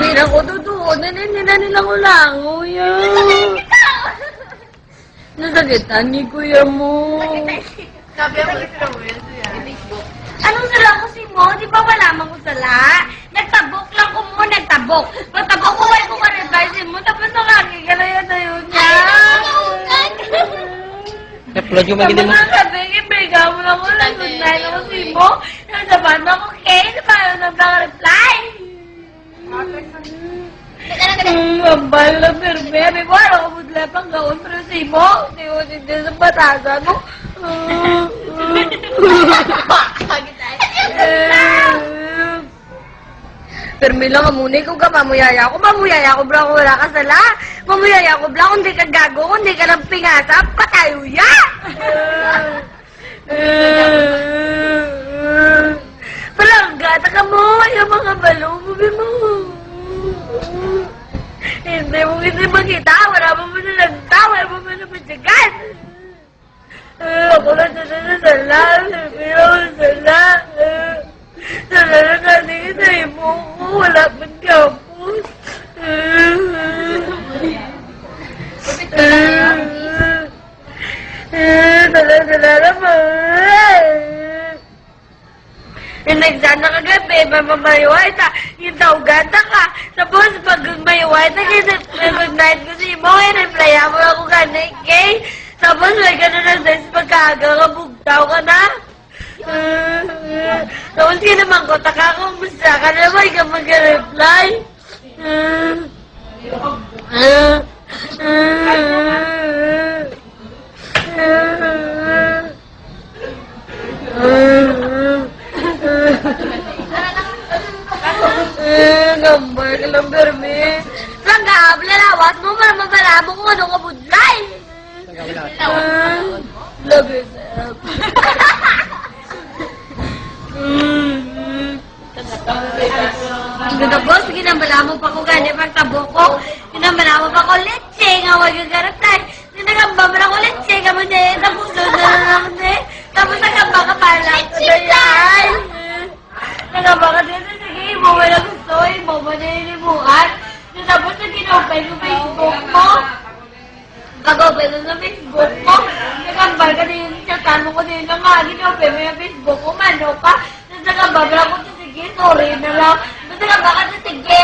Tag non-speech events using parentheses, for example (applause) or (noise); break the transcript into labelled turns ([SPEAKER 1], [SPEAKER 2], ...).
[SPEAKER 1] Bibira ko to doon. Naninila ko lang. Kuya. Nasakitan ni kuya mo.
[SPEAKER 2] Sabi mo yun siya.
[SPEAKER 3] Anong sala ko si mo? Di ba wala mang sala? Nagtabok lang ko mo, nagtabok. Pagtabok ko, ay ko ka-revise mo, tapos nakakigala na yun niya.
[SPEAKER 4] Upload yung magiging mo.
[SPEAKER 3] Tapos sabi, ibigay mo lang ko, good night ako si mo. Nasaban ako, okay, na paano na ba reply? Hmm, ang bala na perme. May ko, araw ko mudla pang gawin, pero si mo, hindi ko hindi sa batasan mo.
[SPEAKER 1] Permila ka muna, ikaw ka mamuyaya ko. Mamuyaya ko, bro, wala ka sala. Mamuyaya ko, bro, kung di ka gago, kung di ka lang pingasap, patayo ya! Palangga, taka mo, yung mga balong, bubi mo. Hindi mo hindi makita, wala mo mo na nagta, wala mo mo na matyagan. Ako lang sa sa sala, pero sala. Sala na nagsana kagabi, mamamayway ta, yung taugata ka. Tapos, pag mayway ta, kasi good night ko si mo, i-reply mo ako ka na, kay. Tapos, may ganun na sa pagkaga ka, bugtaw ka na. (laughs) Tapos, ka naman ko, taka kumusta ka naman, ka mag-reply. Eh, (laughs) gambar lang? Lalawas mo para mabala mo kung ano ka budlay. Ah, Love yourself. Ganda boss, ginambala mo pa ko gani pagtabo ko. Ginambala mo pa ko leche nga wag yung garaptan. Ginagamba mo na ko leche nga mo na tapos doon na lang na. Tapos nagamba ka pala. Leche yan! Nagamba ka din. Sige, mo wala gusto. Mo mo na inibuhan. Tapos na ginopay ko Facebook mo. Kagopay na sa Facebook mo. Nagambal ka din sa tanong ko din na nga. Ginopay mo yung Facebook mo. Mano ka. Tapos nagamba mo ko sige, sorry na lang. Tapos nagamba ka sige,